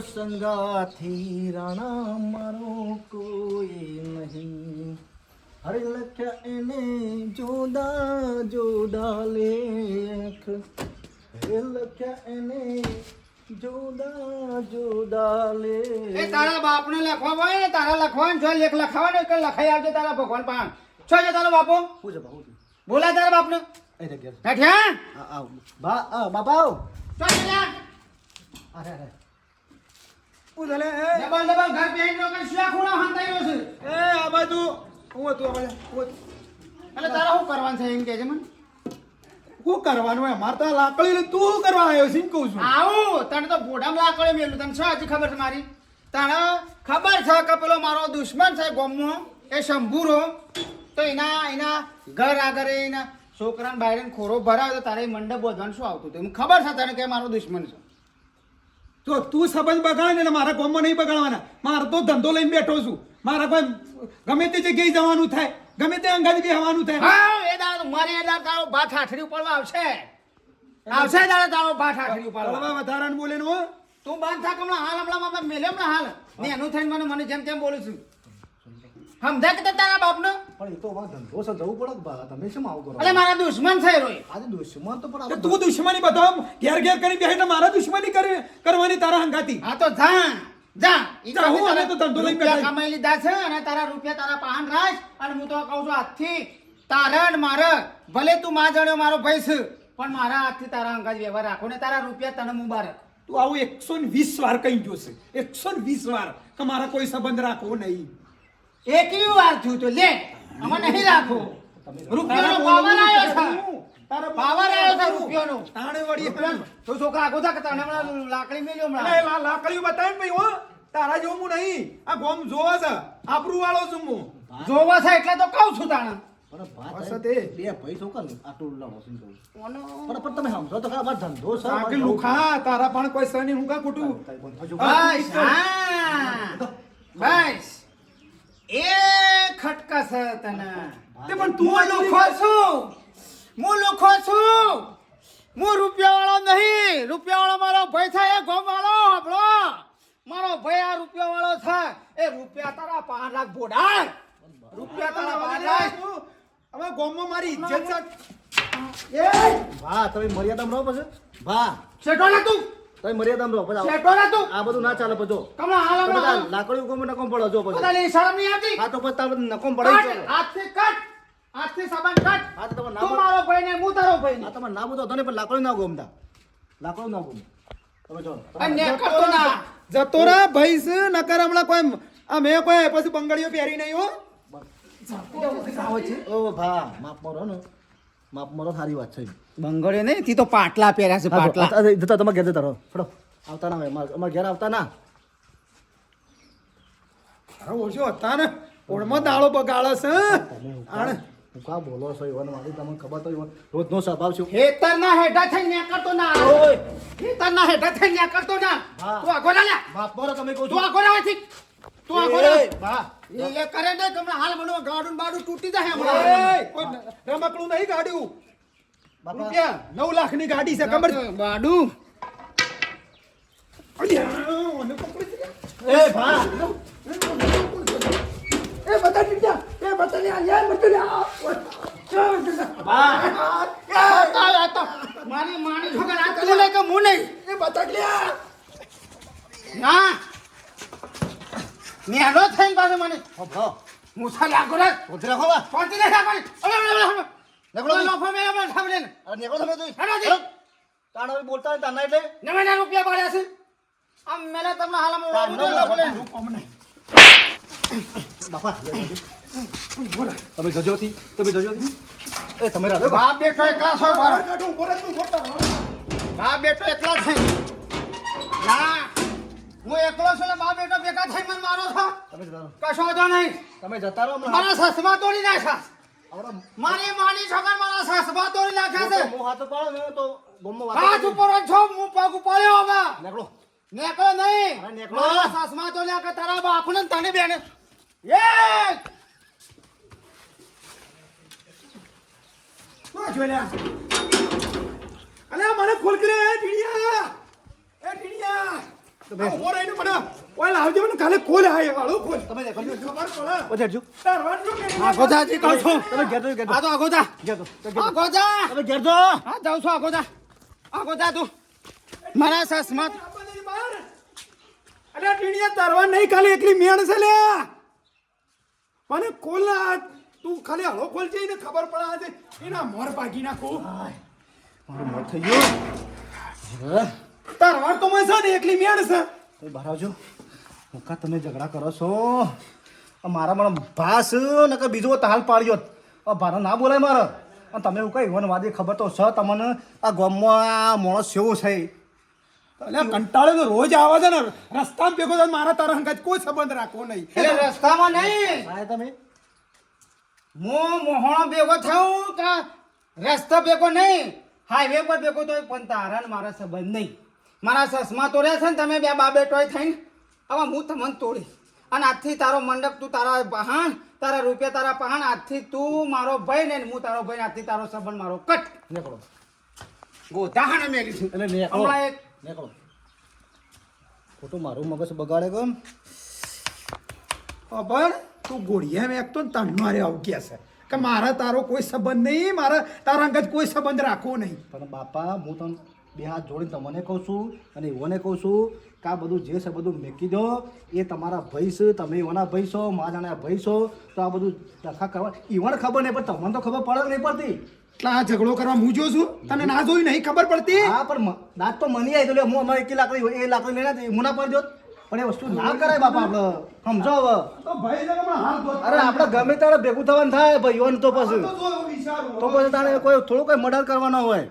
સંગાથી રાણા મારો કોઈ નહીં. હરે લખ્યા એને જોદા જોદા લેખ. હરે લખ્યા એને જોદા જોદા એ તારા બાપને લખવા હોય ને તારા લખવાનું જો લેખ લખાવાનો કે લખાઈ આવજો તારા ભગવાન પાણ છો છે તારો બાપો? હું છે બોલા તારા બાપને. એ હેઠ્યા આ આવ. બા બાપા આવ. છો અરે અરે. હું ડબલ ડબલ ઘર પહેરી નો કે શિયા ખૂણા હંતાઈ રહ્યો છે? એ આ બાજુ. હું હતું આ બાજુ. હું એટલે તારા શું કરવાનું છે એમ કે છે મને? શું કરવાનું હોય? અમારે તો લાકડી તું શું કરવા આવ્યો છે એમ કહું છું. આવું? તને તો ફોટામાં લાકડે મેલું. તને શું હજી ખબર છે મારી? તને ખબર છે કે પેલો મારો દુશ્મન છે ગોમો? એ શંભુરો? તો એના એના ઘર આગળ એના છોકરાને બાયરે ખોરો ભરાયો તો તારે મંડપ વધવાનું શું આવતું હતું? ખબર છે તને કે મારો દુશ્મન છે. જો તું સંબંધ બગાડ ને મારા ગામમાં નહીં બગાડવાના. મારો તો ધંધો લઈને બેઠો છું. મારા કોઈ ગમે તે જગ્યાએ જવાનું થાય ગમે તે અંગાથી બેહવાનું થાય. હા એ દાડો મારે એ દાડો તારો ભાત હાથડી ઉપાડવા આવશે. આવશે દાડો તારો ભાત હાથડી ઉપાડવા. વધારાને બોલે નો તું બાંધ થાક હમણાં હાલ હમણાં મેલે હમણાં હાલ. ને એનું થઈને મને મને જેમ તેમ બોલું છું. સમજાય કે તારા બાપનો? પણ એ તો અમારો ધંધો છે જવું પડે બા તમે શું આવું કરો? અરે મારા દુશ્મન છે રોય. આજે દુશ્મન તો પણ તું દુશ્મની બતાવ ઘેર ઘેર કરી બેહે એટલે મારા દુશ્મની કરી કરવાની તારા હંગાતી. હા તો જા જા. ઈ તો હું તારા તો ધંધો લઈ બેઠા. કમાઈ લીધા છે અને તારા રૂપિયા તારા પાન રાખ અને હું તો કહું છું આજથી તારણ મારે ભલે તું માં જણ્યો મારો ભાઈ છે પણ મારા હાથથી તારા અંગાજ વ્યવહાર રાખો ને તારા રૂપિયા તને મુબારક તું આવું એકસો ને વીસ વાર કહી ગયો છે. એકસો ને વીસ વાર કે મારા કોઈ સંબંધ રાખવો નહીં. એકવી વાર થયું તો લે અમે નહીં રાખો. રૂપિયાનો પાવર આવ્યો છે. તારા પાવર આવ્યો છે રૂપિયાનો. તાણે વળી તો છોકરા આખો થાક તાણે હમણાં લાકડી મેલ્યો હમણાં. લાકડીઓ બતાવીને ભાઈ હો. તારા જેવું હું નહીં. આ ગોમ જોવા છે. આબરૂ વાળો છું હું. જોવા છે એટલે તો કહું છું તાણે. તારા પણ કોઈ સની હું કા ખોટું બસ. એ ખટકા છે તને. તે પણ તું લુખો છું. હું લુખો છું. હું રૂપિયા વાળો નહીં. રૂપિયા વાળો મારો ભાઈ થાય એ ગોમ વાળો આપણો. મારો ભાઈ આ રૂપિયા વાળો છે એ રૂપિયા તારા પાંચ લાખ બોડાય રૂપિયા તારા પાંચ લાખ હવે ગોમમાં મારી ઇજ્જત છે. એ? ભા તમે મર્યાદામાં રહો પછી. વાહ. શેઠો ના તું. તમે મર્યાદામાં રહો આવું. શેઠો ના તું આ બધું ના ચાલે પછી જો. કમલા હાલ હમણાં લાકડી ઉગમમાં નકોમ પડો જો પછી પોતાની શરમ નહીં આવતી આ તો પછી તારે નકોમ પડે જ કટ ચાલે. હાથથી કટ હાથથી સાબન કટ હા તો તમે ના તું મારો ભાઈ ને હું તારો ભાઈ આ ને તમે ના બોતો તને પણ લાકડી ના ગોમતા લાકડી ના ગોમ તમે જો અને કરતો ના જતો રા ભાઈ છે નકર હમણાં કોઈ આ મેં કોઈ પછી બંગડીઓ પહેરી નહીં હો ઓ ભા માફ કરો ને માફ તો સારી વાત છે. બંગડે નહીં તી તો પાટલા પહેર્યા છે પાટલા. જતા તમે ઘેર જતા રહો. ફડો આવતા ના હોય. અમારા અમારા ઘેર આવતા ના. અરે ઓછો હતા ને. ઓળમાં દાળો બગાડે છે આણે. હું કા બોલો છો ઈવન? મારી તમને ખબર તો ઈવન. રોજનો સ્વભાવ છે ખેતર ના હેઠા થઈ ન્યા કરતો ના. ઓય. ખેતર ના હેઠા થઈ ન્યા કરતો ના. તું આગો ના લે. માફ મારો તમે કહો તું છું. આગો ના હોય તું આ ના એ, કરે ને તમને હાલ મને ગાડું બાડું તૂટી જાય હમણાં. રમકડું નહીં ગાડ્યું. રૂપિયા નવ લાખની ગાડી છે છે? બાડું. એ ભા એ બતા ટીટ્યા, એ બતા લે, યાર, બતા લે, આ, ઓય. ભા આ, આ તો મારી માની છોકરા આ તું નહીં કે હું નહીં એ બધા લે. ના નેનો થઈને પાસે મને. ઓ ભા મુસા લાગો રે. ઉતરી રાખો બા. પહોંચી દે સાહેબ અરે અરે અરે અરે નીકળો લોફો મેં આપણે સાંભળે ને. અરે નીકળો તમે તો. હેડો જી. તાણ બોલતા તાના એટલે. નવેના રૂપિયા પાડ્યા છે. આમ મેલે તમને હાલમાં વાગું તો ના બોલે. બાપા. તમે જજો થી તમે જજો થી એ તમે રાજો. બા બાપ બેટો એકલા છો બાર કાઢું, ઊભો તું, ઊભો બાપ બેટો એકલા છે. ના. હું એકલો છું ને બાપ બેટો ભેગા થઈ મને મારો છો? તમે જતા રહો. કશો વાંધો નહીં. તમે જતા રહો મારા સસમા તોડી નાખ્યા. મારી માની છોકર મારા સસમા તોડી નાખ્યા છે. હું હાથ પાડો ને તો વાત હાથ ઉપર છો હું પગ ઉપાડ્યો હવે. નીકળો. નીકળો નહીં. મારા સસમા તો લ્યા કે તારા બાપને તને બેને. એ શું જોઈ લ્યા? અલ્યા, મને ખોલ કે રે, એ ટીડિયા. તમે આ ઊભો રહીને મને ઓય લાવજો મને કાલે ખોલ હાય હાલો ખોલ. તમે દેખો. ખબર પડે પછી હટજો. તારવાનું કે આખો જા કહું છું. તમે ઘેર જો, ઘેર આ તો આખો જા ઘેર જો, ઘેર જો. આખો તમે ઘેર જો. હા જાઉં છું આખો જા આખો જા તું. મારા સસમત અરે ટીણીયા તારવા નહીં ખાલી એકલી મેણ છે લે. મને કોલા તું ખાલી હળો ખોલ છે એને ખબર પડે એના મોર ભાગી નાખો. મારું મોત થઈ ગયું. તારવા તો મેં છે ને એકલી મેણ છે. તો ભરાવજો મુકા તમે ઝઘડા કરો છો. મારા મને ભાસ નકર બીજો તાલ પાડ્યો. ભારો ભારે ના બોલાય મારે. અને તમે એવું કઈ વન વાદી ખબર તો છે તમને આ ગામમાં આ માણસ કેવો છે. એટલે કંટાળે તો રોજ આવે છે ને. રસ્તામાં ભેગો થાય મારા તારા હંગાત કોઈ સંબંધ રાખવો નહીં. એટલે રસ્તામાં નહીં. આયા તમે? હું મોહણો ભેગો થયું કે રસ્તા ભેગો નહીં? હાઈવે પર ભેગો તો પણ તારા મારા સંબંધ નહીં. મારા સસમા તોડ્યા છે ને તમે બે બાબે ટોય થઈને. હવે હું તમને તોડી અને આજથી તારો મંડપ તું તારા પહાણ તારા રૂપિયા તારા પહાણ આજથી તું મારો ભાઈ ને હું તારો ભાઈ આજથી તારો સંબંધ મારો કટ. નીકળો. ગોધાણ મેલી છું. એટલે નીકળો. એક નીકળો. ખોટું મારું મગજ બગાડે ગમ. ખબર? તું ગોળિયા મેં તો તણ મારે આવું કે છે કે મારા તારો કોઈ સંબંધ નહીં મારા તારા અંગત કોઈ સંબંધ રાખવો નહીં. પણ બાપા હું તમને બે હાથ જોડીને તમને કહું છું અને એવોને કહું છું કે આ બધું જે છે બધું મેકી દો. એ તમારા ભાઈ છે તમે એવાના ભાઈ છો મા જાણે ભાઈ છો તો આ બધું દખા કરવા. ઈવણ ખબર નહીં પણ તમને તો ખબર પડે નહીં પડતી? એટલે આ ઝઘડો કરવા હું જોઉં છું? તને ના જોયું નહીં ખબર પડતી? હા પણ દાંત તો મની આવી તો લે હું અમારે એકી લાકડી હોય, એ લાકડી લઈને હું ના પડજો પણ એ વસ્તુ ના કરાય બાપા આપણે. સમજો હવે. અરે આપણે ગમે ત્યારે ભેગું થવાનું થાય ભાઈઓને તો પછી. તો જો એવું વિચારું. તો પછી તારે કોઈ થોડું કોઈ મર્ડર કરવાનો હોય.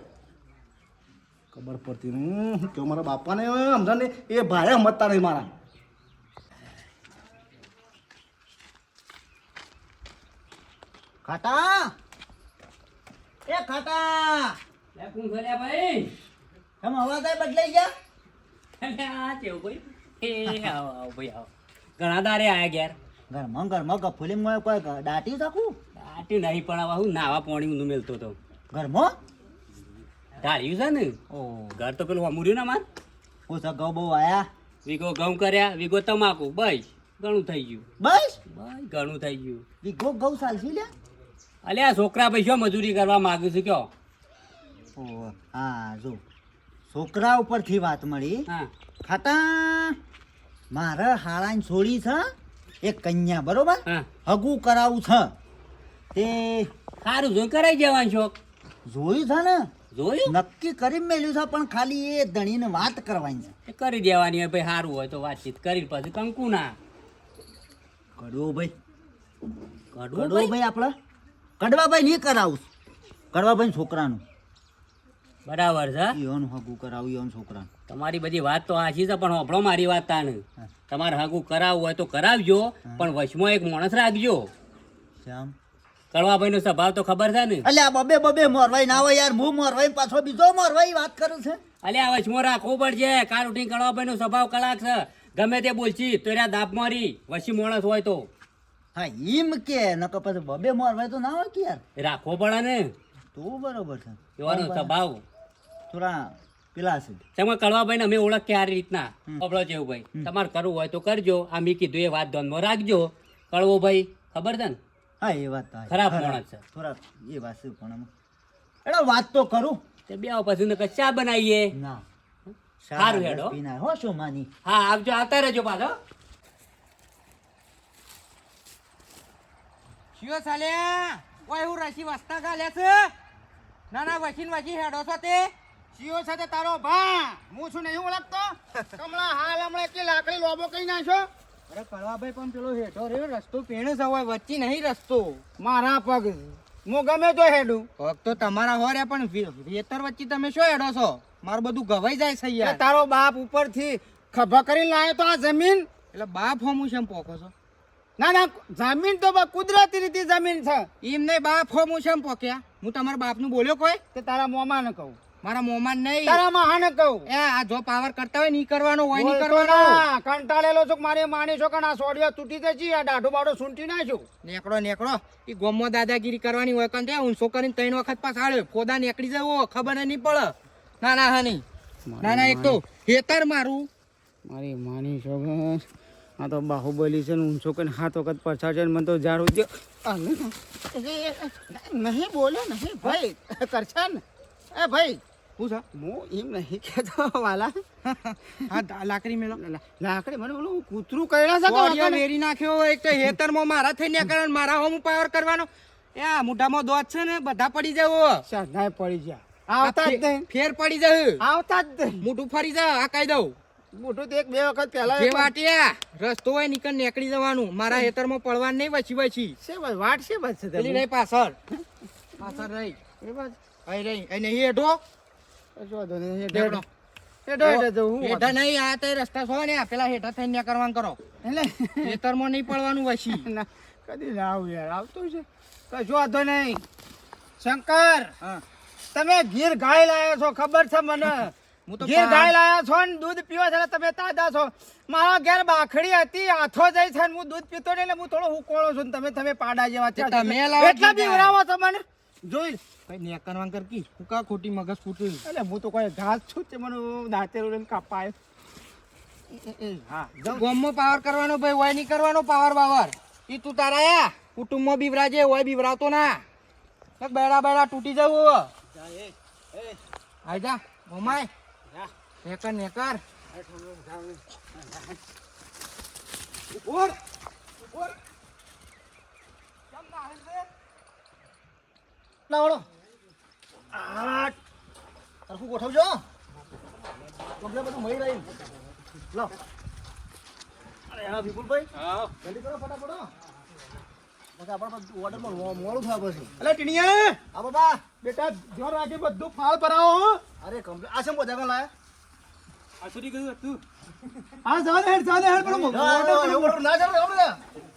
ખબર પડતી હું કહું મારા બાપાને સમજા ને એ ભારે સમજતા નહીં મારા. ખાટા! એ ખાટા! લે ફર્યા ભાઈ. એમ અવાજ આય બદલાઈ ગયા? અલે આ કેવું ભાઈ એ આવો આવો ભાઈ આવો. ઘણા દારે આયા ઘેર. ઘરમાં ઘરમાં ગફુલી માં કોઈ દાટી શકું આટ્યું નહીં પણ આવા હું નાવા પાણી નું મેલતો હતો ઘરમાં? ઢાળ્યું છે ને? ઘર તો પેલું અમૂર્યું ના માર ઓછા ઘઉં બહુ આયા. વીઘો ઘઉં કર્યા વીઘો તમાકુ બસ. ઘણું થઈ ગયું. બસ? બસ ઘણું થઈ ગયું. વિગો ઘઉં સાલસી લે અલે આ છોકરા પૈસા મજૂરી કરવા માંગુ છું કયો? હા જો. છોકરા ઉપરથી વાત મળી. હા. ખાતા મારે હાળાની છોડી છે એક કન્યા બરોબર? હા. હગું કરાવું છે. તે સારું જોઈ કરાઈ જવાનું શોખ જોયું છે ને? જોયું? નક્કી કરી મેલ્યું છે પણ ખાલી એ ધણીને વાત કરવાની છે. એ કરી દેવાની હોય ભાઈ સારું હોય તો વાતચીત કરી પછી કંકુ ના. કડવો ભાઈ. કડવો ભાઈ? આપણે. આપણે કડવાભાઈ નહીં કરાવું. કડવાભાઈ છોકરાનું. બરાબર છે યોન હગું કરાવું યોન છોકરા તમારી બધી વાત તો આછી છે પણ હોભળો મારી વાત તાને તમારે હગું કરાવવું હોય તો કરાવજો પણ વચમાં એક માણસ રાખજો. શ્યામ કડવાભાઈ નો સ્વભાવ તો ખબર છે ને? અલ્યા બબે બબે મોરવાઈ ના હોય યાર હું મોરવાઈ પાછો બીજો મોરવાઈ વાત કરું છે. અલે આ વચમાં રાખવું પડશે? કાલ કડવા કડવાભાઈ નો સ્વભાવ કલાક છે. ગમે તે બોલશી તો એના દાપ મારી. વસી માણસ હોય તો. હા એમ કે નકો પછી બબે મોરવાઈ તો ના હોય કે યાર. રાખવો પડે ને. તું બરોબર છે. એવાનો સ્વભાવ. થોડા પેલા છે. તેમાં કડવાભાઈ ને અમે ઓળખીએ આ રીતના. હમ. જેવું ભાઈ. તમારે કરવું હોય તો કરજો. આ મેં કીધું એ વાત ધ્યાનમાં રાખજો. કડવો ભાઈ ખબર છે ને? હા એ વાત ખરાબ માણસ છે. થોડા એ વાત છે પણ આમાં. એડો વાત તો કરું. તે બે પછી ને ચા બનાવીએ? ના. સારું હેડો. પીના હો શું માની? હા આવજો આવતા રહેજો પાછો. શિયો સાલે ઓય હું રસી વસ્તા ગાલે છે. ના ના વસીન વસી હેડો છો તે. શિયો સાથે તારો ભા. હું છું નહીં ઓળખતો. કમળા હાલ હમણાં એટલી લાકડી લોબો કઈ નાખ્યો. અરે કળવાભાઈ પણ પેલો હેઠો રહ્યો રસ્તો પેણે સવાય વચ્ચે નહીં રસ્તો. મારા પગ. હું ગમે તો હેડું. પગ તો તમારા હો રહ્યા પણ વેતર વચ્ચે તમે શું હેડો છો? મારું બધું ગવાઈ જાય છે યાર. તારો બાપ ઉપરથી ખભા કરીને લાયો તો આ જમીન? એટલે બાપ હોમું છે એમ પોકો છો? ના ના જમીન તો કુદરતી રીતે જમીન છે. એમ નહીં બાપ હોમું છે એમ પોક્યા? હું તમારા બાપનું બોલ્યો કોઈ? કે તારા મોમાં ન કહું. મારા મોમાન નહીં. તારા મહાને કહું. એ આ જો પાવર કરતા હોય નહીં કરવાનો હોય નહીં કરવાનો. કંટાળેલો છું કે મારે માની છો કે આ સોડિયા તૂટી જશે આ દાઢો બાડો સૂંટી છું નેકડો નેકડો એ ગોમો દાદાગીરી કરવાની હોય કંતે ઊંચો કરીને ત્રણ વખત પાછાડ્યો ફોદા નીકળી જવો ખબર નહીં પડે. ના ના હા નહીં ના ના એક તો હેતર મારું. મારી માની છો આ તો બાહુબલી છે ને ઊંચો કરીને હાથ વખત પછાડ છે ને મને તો ઝાડ ઉદ્યો નહીં બોલે નહીં ભાઈ. કરશે ને એ ભાઈ. હું એમ નહીં કહેતો વાલા. હા લાકડી મેલો. લાકડી મને બોલું કૂતરું કઈડા છે વેરી નાખ્યો એક તો હેતરમાં મારા થઈને ને મારા હોમ પાવર કરવાનો. એ આ મોઢામાં દોત છે ને બધા પડી જાવ શાનાય પડી જા આવતા જ નહીં. ફેર પડી જાય આવતા જ નહીં. મોઢું ફરી જાય આ કહી દઉં. મોટું તો એક બે વખત પહેલા જે વાટિયા રસ્તો હોય નીકળ નીકળી જવાનું. મારા હેતરમાં પડવાનું નહીં બચી બચી છે વાટ છે પેલી રહી પાછળ. પાછળ રહી. એ બસ અહીં રહી. અહીં હેઠો. નહીં હેઠો. હેઠો. હું હેઠા નહીં આ તો રસ્તા છો ને આ પેલા હેઠા થઈને કરવાનું કરો. એટલે? નહીં પડવાનું વચી કદી ના આવું યાર આવતું છે. કશો વાંધો નહીં. શંકર તમે ગીર ગાય લાયા છો ખબર છે મને? હું તો ગીર ગાય લાયા છો ને દૂધ પીવો છે ને તમે તાજા છો. મારા ઘેર બાખડી હતી આથો જાય છે ને હું દૂધ પીતો નહીં એટલે હું થોડો હુકોળો છું તમે તમે પાડા જેવા છો. તમે એટલા બી ઉરાવો છો મને? જોઈ ભાઈ નીકળવાનું વાંકર કી હું કા ખોટી મગજ ફૂટી? એટલે હું તો કોઈ ઘાસ છું તે મને દાંતેરો લઈને કાપાય. હા ગોમમાં પાવર કરવાનો ભાઈ હોય નહીં કરવાનો પાવર બાવર. એ તું તારા યા કુટુંબમાં બીવરાજે હોય બીવરાતો ના. બેડા બેડા તૂટી જવું આઈ જા મમાય નેકર નેકર. લાવડો આ સરખું ગોઠવજો? કમ્પ્લેટ બધું મળી રહી. લાવ. અરે હા વિપુલભાઈ જલ્દી કરો ફટાફટ હો. મોડું થાય પછી. અલે ટીણીયા આ બાબા. બેટા ધ્યાન રાખે બધું ફાળ ભરાવો હો. અરે કમ્પ્લેટ આ છે બધા લાયા? હા જાને હેડ જાને હેડ પેલો ના, ના, મોટો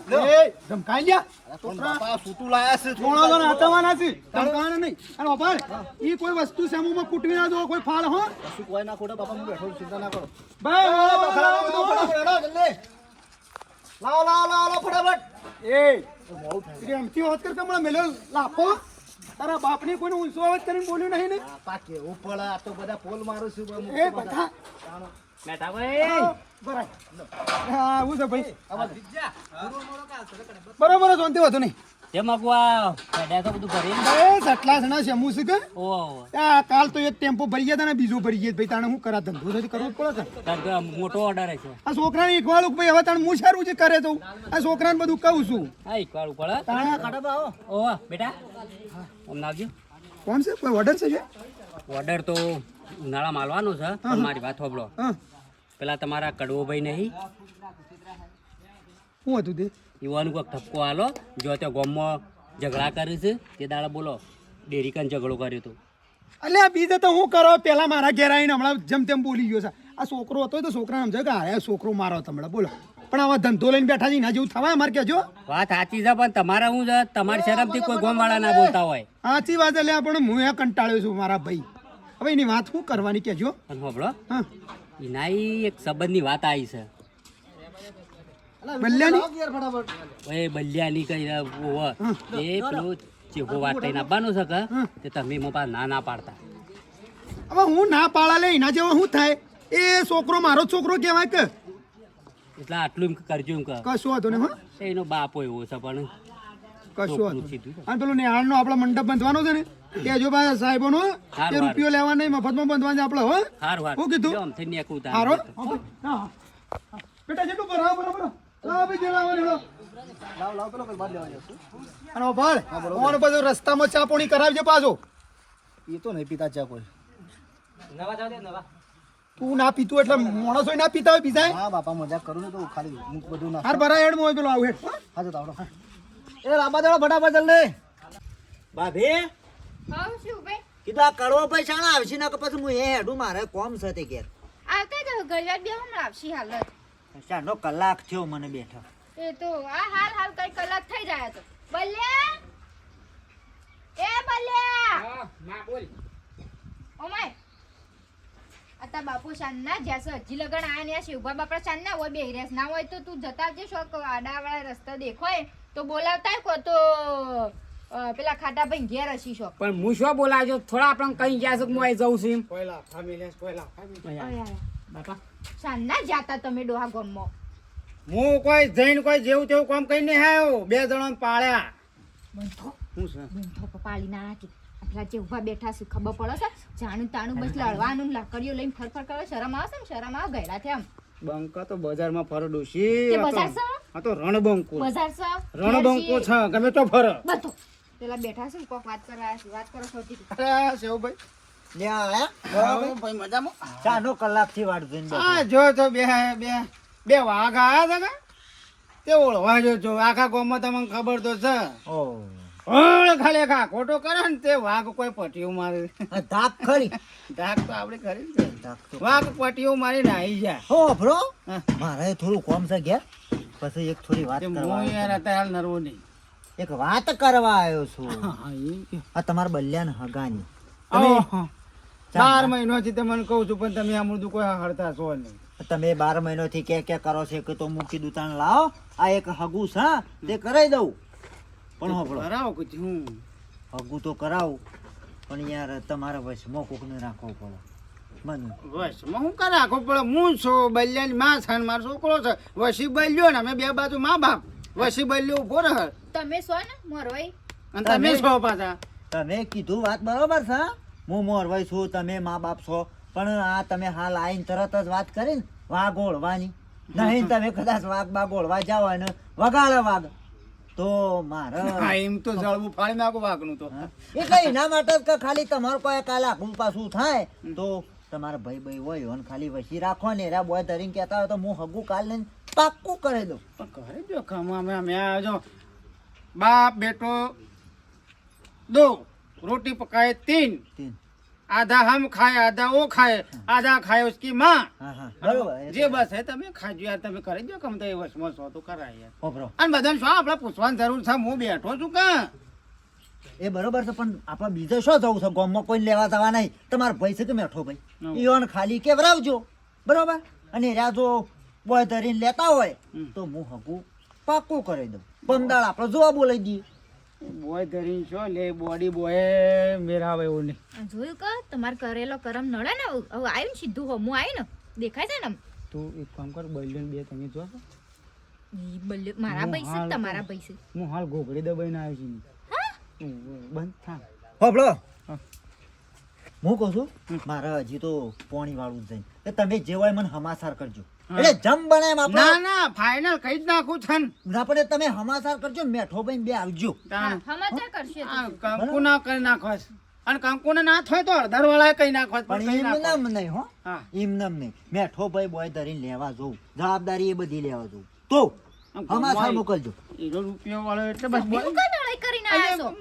એ ધમકાઈ ગયા અરે પણ સૂતું લાયા છે થોડા જણ છે. ધમકાવાના નહીં. અને ઓપાર ઈ કોઈ વસ્તુ સામુમાં કૂટવી ના દો કોઈ ફાળ હો. કશું કોઈ ના ખોટા બાપા હું બેઠો છું, ચિંતા ના કરો. ભાઈ લાવો, વાળા, વાળા, લાવો, વાળા, ફટાફટ, હેડો, જલ્દી. લાવો લાવો લાવો લાવો, ફટાફટ. એ પ્રેમથી વાત કર કે મેલો લાફો. તારા બાપને કોઈને ઊંચો અવાજ કરીને બોલ્યું નહીં ને? બાપા કેવું પડે આ તો બધા પોલ મારું છું એ બધા. બેઠા ભાઈ. બરાબર. હા હું છે ભાઈ. બરોબર જ વાંધો નહીં. તે મગવા બેઠા તો બધું ભરી એ સટલા સણા છે હું કે? ઓ આ કાલ તો એક ટેમ્પો ભરી ગયા ને બીજો ભરી ગયા ભાઈ તાણે હું કરા ધંધો નથી કરવો પડે છે? તાર તો મોટો ઓર્ડર છે આ છોકરાને એકવાળું કે ભાઈ હવે તાણે હું સારું છે કરે તો? આ છોકરાને બધું કહું છું. આ એક પડે. તાણે કાઢા આવો ઓ બેટા. આમ નાખજો. કોણ છે? કોઈ ઓર્ડર છે? ઓર્ડર તો ઉનાળા માલવાનો છે પણ મારી વાત સાંભળો હા. પેલા તમારા કડવો ભાઈ નહીં. શું હતું તે? યુવાનું કોઈક ઠપકો આલો જો તે ગોમમાં ઝઘડા કરે છે તે દાડા બોલો ડેરી કાન ઝઘડો કર્યો હતો એટલે બીજે તો હું કરો? પેલા મારા ઘેર આવીને હમણાં જેમ તેમ બોલી ગયો છે. આ છોકરો હતો તો છોકરા સમજો કે આ છોકરો મારો તમને બોલો. પણ આવા ધંધો લઈને બેઠા છે જેવું થવાય અમારે કહેજો વાત સાચી છે પણ તમારા છે તમારી શરમથી કોઈ ગોમવાળા ના બોલતા હોય. સાચી વાત એટલે પણ હું એ કંટાળ્યો છું મારા ભાઈ. હવે એની વાત શું કરવાની કહેજો પણ સાંભળો હા. એના એક સંબંધની વાત આવી છે. બલ્યાની? કઈ એ પેલું ચેહો વાત આપવાનું છે કે? તમે ના ના પાડતા. હવે હું ના પાડા લે એના જેવા શું થાય? એ છોકરો મારો છોકરો કહેવાય કે. એટલે આટલું એમ કરજો એમ કશું હતો ને હા. એનો બાપો એવો છે પણ. કશું સીધું અને પેલું નેહાળનો આપણો મંડપ બંધવાનો છે ને એ જો ભાઈ સાહેબોનો હારું, એ રૂપિયો લેવા નહીં મફતમાં બંધવાનું છે આપણે હો. હારું કીધું? બેટા જેટલું બરાબર બરાબર રસ્તામાં ચા પાણી કરાવજે પાછો. એ તો નહીં પીતા ચા કોઈ. તું ના પીતું એટલે માણસો ના પીતા હોય બીજા? હા બાપા મજાક કરું ને તો ખાલી બધું ના હાર ભરા હેડ હોય પેલો આવું હેડ. હા જતા આવડો. એ લાંબા દેડો ફટાફટ જલ્દી. બાભે હા શું ભાઈ? કીધું આ કડવો પૈસા ના આવશે ને પછી હું એ હેડું મારે કોમ છે તે ઘેર. આવતા જ ઘડિયાળ બે હમણાં આવશે હાલત ચાલો કલાક થયો મને બેઠો. એ તો આ હાલ હાલ કઈ કલાક થઈ જાય તો. બલ્યા? એ બલ્યા? ના બોલ. ઓમાય. આ તા બાપુ શાન ના જ્યાં છે હજી લગન આયા ને આ શિવભા બાપા શાન ના હોય બે રેસ ના હોય તો તું જતા જે શોક આડાવાળા રસ્તા દેખોય તો બોલાવતા કો તો પેલા ખાટા ભાઈ ઘેર હશી શો પણ હું શું બોલાવજો? થોડા આપણે કઈ જ્યાં સુધી કે હું જઉં છું પહેલા ફામિલી અય, અય. બાપા. સાંજના જાતા તમે ડોહા ગમો હું કોઈ જઈને કોઈ જેવું તેવું કામ કરીને નહીં આવ્યો. બે જણા પાળ્યા. બંધો. શું છે? બંધો પાળી ના નાખી. આપણા જે ઊભા બેઠા છે ખબર પડે છે? જાણું તાણું બસ લડવાનું લાકડીઓ લઈને ફરફર કરે શરમ આવે છે ને? શરમ આવે ગયડા છે આમ બંકા તો બજારમાં ફરો ડોશી. આ તો- છે? રણબંકો બજાર છે? રણબંકો છે ગમે તો ફર. બધો. પેલા બેઠા છે કોક વાત કરવા વાત કરો અરે ભાઈ મજામાં? ચાનો કલાકથી વાટ જોઈને જો તો બે બે બે વાઘ આયા હતા તે ઓળવા જો છો આખા ગામમાં તમને ખબર તો છે. ખાલી ખા ખોટો કરે ને તે વાઘ કોઈ પટીયું મારે. ધાક ખરી. ધાક તો આપણે. ધાક તો વાઘ પટીયું મારીને આવી જાય. હો. બ્રો મારે થોડું કોમ છે ગયા પછી એક થોડી વાત કરવા હું યાર અત્યારે નરવો નહીં. એક વાત કરવા આવ્યો છું. આ તમારા બલ્યાન હગાની. બાર મહિનો થી મને કહું છું પણ તમે આ બધું કોઈ હળતા છો નહીં. તમે બાર મહિનોથી કે કે કરો છો કે તો મૂકી દુતાન લાવો. આ એક હગું છે હા, તે કરાવી દઉં. પણ કરાવો કીધું હું હગું તો કરાવું પણ યાર તમારે વશમાં કોકને રાખવો પડે. મને બસ હું કરે રાખવો પડે? હું છું બલ્યાની માં છે મારો છોકરો છે. વસી બલ્યો ને અમે બે બાજુ મા બાપ. વસી બલ્યો ઊભો રહે. તમે છો ને મોરવાઈ? અને તમે તમે- છો પાછા. તમે કીધું વાત બરોબર છે હા? મોરવાઈ છું તમે મા બાપ છો. પણ આ તમે હાલ આવીને તરત જ વાત કરી ને વાઘ ઓળવાની નહીં તમે કદાચ વાઘ બાગ ઓળવા જાઓ અને વગાડે વાઘ. તો મારે એમ તો જળવું ફાડી નાખું વાઘનું તો. હા? એટલે એના માટે કે ખાલી તમારું કોઈ કાલે આખું પાછું થાય? તો તમારા ભાઈ ભાઈ હોય અને ખાલી વસી રાખો ને એરા બોય ધરીને કહેતા હોય તો હું હગું કાલ લઈને પાક્કું કરી દઉં. પણ જો કામ અમે અમે આજો બાપ બેટો દો. रोटी पकाए तीन તીન. आधा हम खाए आधा वो खाए आधा खाए उसकी माँ હા હા બરોબર એ જે બસ હે તમે ખાજો યાર તમે કરી દો કમ તો એ વસમાં સો તો કરાય યાર હોભળો. અને બધાને શું આપણે પૂછવાની જરૂર છે હું બેઠો છું કાં એ બરોબર છે પણ આપણે બીજે શું જવું છે ગામમાં કોઈ લેવા જવા નહીં તમારો ભાઈ છે કે મેઠો ભાઈ હમ. ઈવન ખાલી કેવરાવજો બરોબર અને રહ્યા જો બોય ધરીને લેતા હોય હમ. તો હું હગું પાક્કું કરી દઉં બંદાળ આપણે જોવા બોલાવી દઈએ બોય ધરી છો લે બોડી બોય મેરા આવે એવું નહીં. જોયું કે તમારે કરેલો કરમ નડે ને હવે આવ્યું ને સીધું હો હું આવી ને? દેખાય છે ને આમ. તું એક કામ કર બલ્યો બે તમે જો. ઈ બલ્યો મારા પૈસા તમારા પૈસા હું હાલ ઘોઘડી દબાઈને આવ્યો છું. બંધ થા. હોભળો હું. કહું છું મારા હજી તો પોણી વાળું જ જઈને તમે જે હોય મને હમાસાર કરજો. એટલે જમ બને એમ ના આપણે. ના ફાઇનલ કહી જ નાખું છન આપણે તમે હમાસાર કરજો ને મેઠો ભાઈ બે આવજો. હમાસાર કરશે કંકુ ના કરી નાખોસ અને કંકુ ને ના થાય તો અડધર વાળા કઈ નાખો પણ પણ એમ નામ નહીં હો. હા. એમ નામ નહીં. મેઠો ભાઈ બોય ધરીને લેવા જવું. જવાબદારી એ બધી લેવા જવું. તો હમાસાર મોકલજો. એનો રૂપિયો વાળો એટલે બસ બોલ. શું કાં લડાઈ કરીને આવ્યા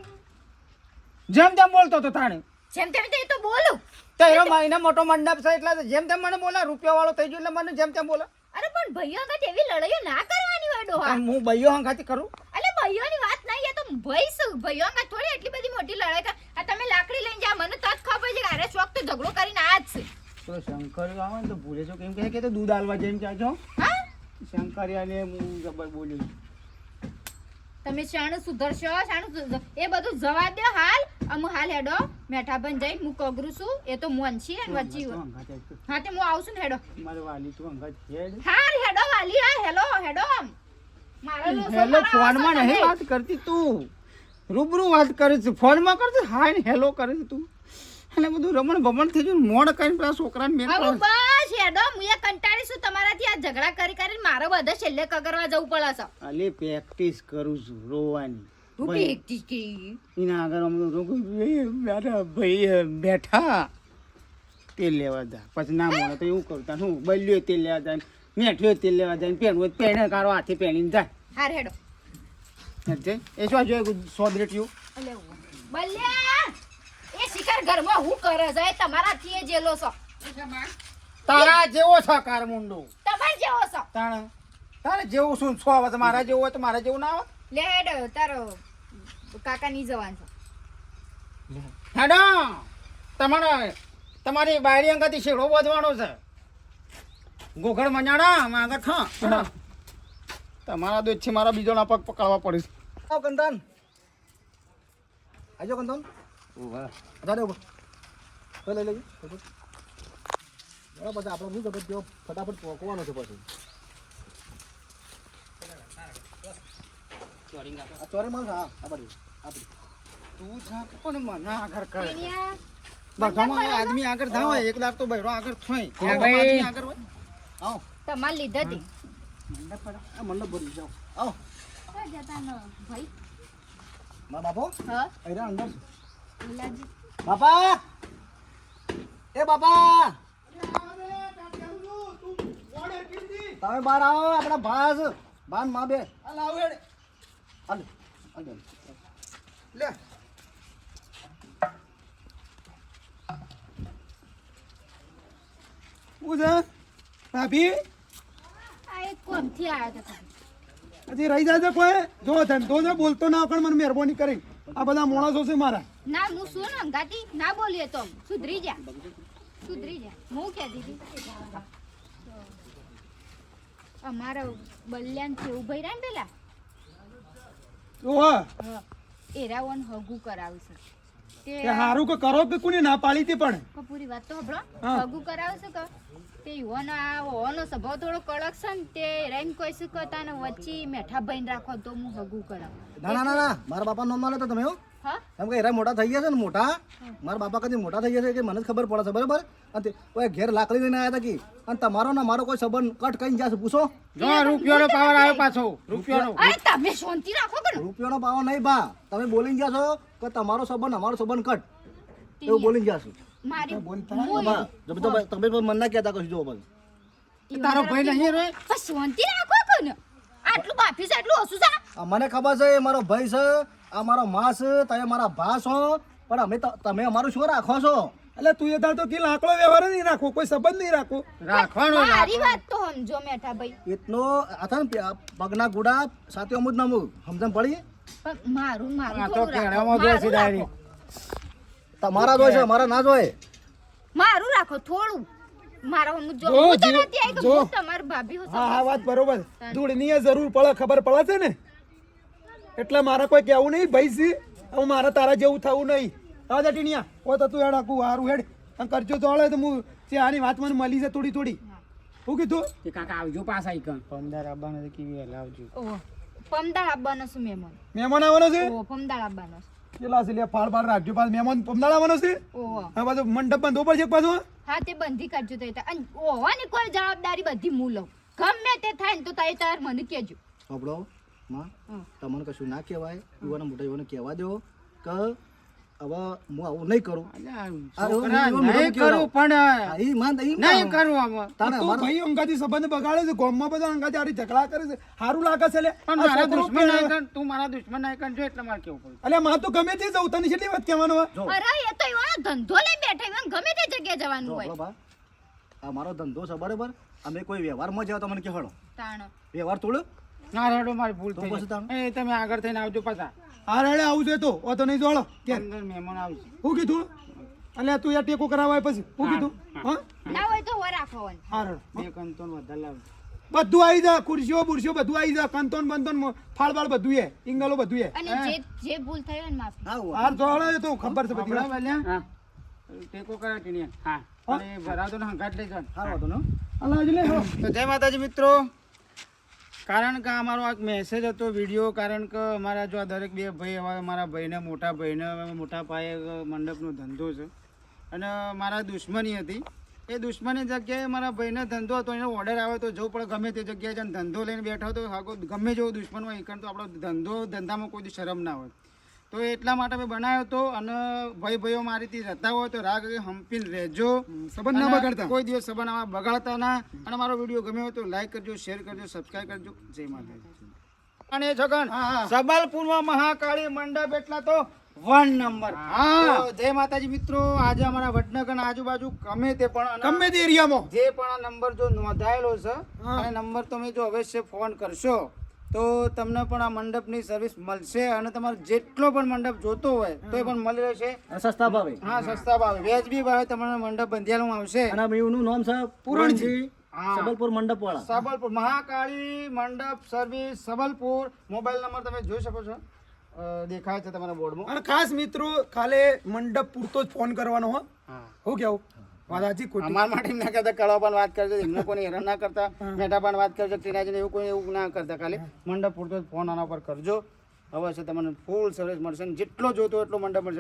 જેમ તેમ બોલતો તો તાણે. જેમ તેમ તે તો બોલું. તો એનો મોટો મંડપ છે એટલે જેમ તેમ મને બોલા રૂપિયા વાળો થઈ ગયો એટલે મને જેમ તેમ બોલા. અરે પણ ભાઈઓ આગળ એવી લડાઈઓ ના કરવાની હોય ડોહા. હું ભાઈઓ હંગાથી કરું? અલે ભાઈઓની વાત નહીં એ તો ભાઈ શું ભાઈઓ આગળ થોડી એટલી બધી મોટી લડાઈ કર આ તમે લાકડી લઈને જા મને તત ખબર છે કે અરે શોખ તો ઝઘડો કરીને આ જ છે. તો શંકર આવે ને તો ભૂલે છો. કેમ કે તો દૂધ આલવા જેમ ચાજો હા? શંકર અને હું જબર બોલ્યું તમે શાણું સુધરશો શાણું એ બધું જવા દો હાલ. અમુ હાલ હેડો મેઠા બન જઈ હું કગરું છું. એ તો મોન છે અને વચ્ચી. હા તે હું આવશું ને હેડો. મારે વાલી તું અંગત હેડ. હાલ હેડો વાલી હા હેલો હેડો મારો હેલો ફોનમાં નહીં વાત કરતી તું. રૂબરૂ વાત કરે છે. ફોનમાં કરતી હાય ને હેલો કરે છે તું. અને બધું રમણ ભમણ થઈ ગયું મોડ કરીને પેલા છોકરાને મેં બસ. હેડો હું એ કંટાળી છું તમારાથી આ ઝઘડા કરી કરીને મારો બધા છેલ્લે કગરવા જવું પડે છે. અલે પ્રેક્ટિસ કરું છું રોવાની. હું પ્રેક્ટિસ કરી. એના આગળ અમે રોકું બે- મારા ભાઈ બેઠા. તેલ લેવા જા. પછી ના મળે તો એવું કરતા હું બલ્યો તેલ લેવા જાય મેઠ્યો તેલ લેવા જાય પહેરવું પહેણે કારો હાથે પહેરીને જાય હાર હેડો. એ શું જોયું સોદરેટિયું અલે ઉવ્વ. બલ્યા! એ શિકાર ઘરમાં હું કરે છે? તમારાથી એ જેલો છો. તારા જેવો છે કાર મુંડો. તમાર જેવો છો? તાણે? તારે જેવું શું છો તો મારા જેવું હોય તો મારા જેવું ના આવે લે હેડો તારો કાકા ની જવાન છે. હેડો! તમારે તમારી બાયરી અંગાથી શેડો વધવાનો છે. ગોખડ મજાણા માં આગળ ખા તમારા દોધ છે મારા બીજોના પગ પકડવા પડે આવ કંતાન આજો કંતાન જા દે ઉપર લઈ લેજો બરાબર પછી આપણે શું ખબર તેઓ ફટાફટ પહોંચવાનો છે પછી. આ ચોરે માલ હા આ બાજુ આ બાજુ. તું જા પણ મને આગળ કરે? બધામાં આદમી આગળ ના હોય એક તો બૈરો આગળ થોય. આદમી આગળ હોય? આવો. તમારે લીધા હતી. આ મંડપ ભરી જાઓ. આવો. જતા ન? ભાઈ. મારા બાપો? હા. અહીંયા અંદર. બાપા! એ બાપા! તમે બહાર આવો આપણા ભાસ. ભાનમાં બે. હાલ આવ હેડ. હાલ હાલ. લે. શું છે? ભાભી? આ એક આવ્યા હતા હજી રહી જાય છે કોઈ? જો ધંધો છે બોલતો ના પણ મને મહેરબાની કરી. આ બધા માણસો છે મારા. ના હું શું ને અંગાતી ના બોલીએ તો સુધરી જા. સુધરી જા. હું કે હતી અમારા બલ્યાન છે ઉભઈ રહ્યા ને પેલા? જો હા. એરાવન હગું કરાવશે. તે કે હારું કે કરો કે કોની ના પાડી હતી પણ? પૂરી વાત તો હબળો. હગું કરાવશે કે? તે યુવાન આ હોવાનો સ્વભાવ થોડો કડક છે ને તે રેમ કોઈ શું કહેતા ને વચ્ચે મેઠા બહીને રાખો તો હું હગું કરાવ. ના ના ના મારા બાપા નો માલે તો તમે હા. એમ કે એરા મોટા થઈ ગયા છે ને મોટા? મારા બાપા કદી મોટા થઈ ગયા છે કે મને જ ખબર પડે છે બરાબર? અને તે કોઈ ઘેર લાકડી લઈને આવ્યા હતા કે. અને તમારો ને મારો કોઈ સંબંધ કટ કઈ જશે પૂછો? જો રૂપિયાનો પાવર આવ્યો પાછો રૂપિયાનો. અરે તમે શાંતિ રાખો કે રૂપિયાનો પાવર નહીં બા. તમે બોલીને ગયા છો કે તમારો સંબંધ અમારો સંબંધ કટ. એવું બોલી ગયા છો મારી બા, તમે તો પણ મન ના કહેતા કશું જો ભાઈ તારો ભાઈ નહીં રે શાંતિ રાખો કે આટલું બાફી છે આટલું હસું છે? મને ખબર છે મારો ભાઈ છે. આ મારો માસ તમે મારા ભા છો પણ અમે તમે અમારું શું રાખો છો? એટલે તું એ તાર તો કે લાકડો વ્યવહાર નહીં રાખો કોઈ સંબંધ નહીં રાખો. રાખવાનો મારી વાત તો સમજો મેઠા ભાઈ. એટલો આ ને પગના ગુડા સાથે અમુક નમુ સમજણ પડી? પણ મારું મારું તો કેણામાં રાખો. છે ડાયરી તમારા જોઈ છે મારા ના જોય મારું રાખો થોડું. મારા હું જો જો, હું તો નથી આવી કે હું તમારી ભાભી હું હા હા વાત બરોબર. ધૂળની જરૂર પડે ખબર પડે છે ને? એટલે મારે કોઈ કહેવું નહીં ભાઈ છે હવે મારે તારા જેવું થવું નહીં. હા ટીણિયા કોઈ તો તું હેડ આખું હારું હેડ. અને કરજો તો હળે તો હું જે આની વાત મને મળી છે થોડી થોડી. શું કીધું? કે કાકા આવજો પાછા ઈકન પંદર આવવાનો તો કેવી વહેલા આવજો ઓહો પમદાળ આપવાનો છું મહેમાન? મહેમાન આવવાનો છે? ઓહો પમદાળ આપવાનો છે. કેટલા છે લે ફાળ ફાળ રાખજો પાછ મહેમાન પમદાળ આવવાનો છે? ઓહો. હા પાછું મંડપ બંધ ઉપર છે પાછો? હા તે બંધી કરજો તો. અને ઓહો ની કોઈ જવાબદારી બધી હું લઉં. ગમે તે થાય ને તો તારે તાર મને કહેજો. સાંભળો માં. તમને કશું ના કહેવાય. યુવાના મોટા યુવાને કહેવા દો કે હવે હું આવું નહીં કરું. નહીં કરું પણ ઈ માન ઈ નહીં કરું આમાં તારે તું ભાઈ અંગાથી સંબંધ બગાડે છે ગામમાં બધા અંગાથી આરી ઝઘડા કરે છે. સારું લાગે છે લે. પણ મારા દુશ્મન નહીં કર તું મારા દુશ્મન નહીં કરજો એટલે મારે કેવું પડ્યું અલ્યા માં તો ગમે તે જવું તને કેટલી વાત કહેવાનો હોય? અરે એ તો એવાનો ધંધો લઈ બેઠા એમાં ગમે તે જગ્યાએ જવાનું હોય. આ મારો ધંધો છે બરાબર? અમે કોઈ વ્યવહારમાં જાવ તમને કહેવાડો. વ્યવહાર તોડ. ના રેડો મારી ભૂલ થઈ ગઈ. એ તમે આગળ થઈને આવજો પાછા. આ રેડે આવું છે તો. ઓ તો નહીં જોડો. કે અંદર મહેમાન આવશે હું કીધું? અલ્યા તું યાર ટેકો કરાવાય પછી. હું કીધું? હા ના હોય તો વરા રાખવાનું હા રેડો. બે કંતોન વધારે લાવ. બધું આવી જા ખુરશીઓ બુરશીઓ બધું આવી જા. કંતોન બંતોન ફાળ બાળ બધું એ. ઇંગલો બધું એ. અને જે જે ભૂલ થયો ને માફી. આવું હાર જોડે તો ખબર છે બધી હા. ટેકો કરા ટીણીયા હા. અને ભરાતો ને હંગાટ લઈ જાઓ. હા વાતો નહીં. અલા જલે હો. તો જય માતાજી મિત્રો. કારણ કે આ એક મેસેજ હતો વીડિયો કારણ કે અમારા જો આ દરેક બે ભાઈ હવે મારા ભાઈને, મોટા ભાઈને, મોટા પાયે મંડપનો ધંધો છે. અને મારા દુશ્મની હતી. એ દુશ્મની જગ્યાએ મારા ભાઈને ધંધો હતો, એનો ઓર્ડર આવે તો જવું પડે ગમે તે જગ્યાએ જઈને ધંધો લઈને બેઠો તો હાગો ગમે જેવો દુશ્મન હોય એકણ તો આપણો ધંધો ધંધામાં કોઈ શરમ ના હોય. તો એટલા માટે મેં બનાવ્યો હતો અને ભાઈ ભાઈઓ મારીથી રહેતા હોય તો રાગ હંપીને રહેજો. સંબંધ ના બગાડતા. કોઈ દિવસ સંબંધ આમાં બગાડતા ના. અને મારો વીડિયો ગમ્યો હોય તો લાઈક કરજો શેર કરજો સબસ્ક્રાઈબ કરજો. જય માતાજી. અને છગન સબલપુરમાં મહાકાળી મંડપ એટલા તો વન નંબર. હા. જય માતાજી મિત્રો આજે અમારા વડનગર આજુબાજુ ગમે તે પણ ગમે તે એરિયામાં. જે પણ આ નંબર જો નોંધાયેલો છે અને નંબર તમે જો અવશ્ય ફોન કરશો. તો તમને પણ આ મંડપની સર્વિસ મળશે અને તમારે જેટલો પણ મંડપ જોતો હોય તો એ પણ મળી રહેશે. સસ્તા ભાવે. હા સસ્તા ભાવે. વ્યાજબી ભાવે તમને મંડપ બંધાયેલું આવશે. અને એનું નામ છે પૂરણજી. સબલપુર મંડપ વાળા સબલપુર મહાકાળી મંડપ સર્વિસ સબલપુર. મોબાઈલ નંબર તમે જોઈ શકો છો. દેખાય છે તમારા બોર્ડમાં. અને ખાસ મિત્રો ખાલી મંડપ પૂરતો જ ફોન કરવાનો હો. હું કેવું? સાચી ખોટી. અમારા માટે ના કરતા કળો પણ વાત કરજો એમને કોઈ હેરાન ના કરતા મેટા પણ વાત કરજો ટીનાજીને એવું કોઈ એવું ના કરતા. ખાલી મંડપ પૂરતો ફોન આના પર કરજો. હવે છે તમને ફૂલ સર્વિસ મળશે જેટલો જોતો એટલો મંડપ મળશે.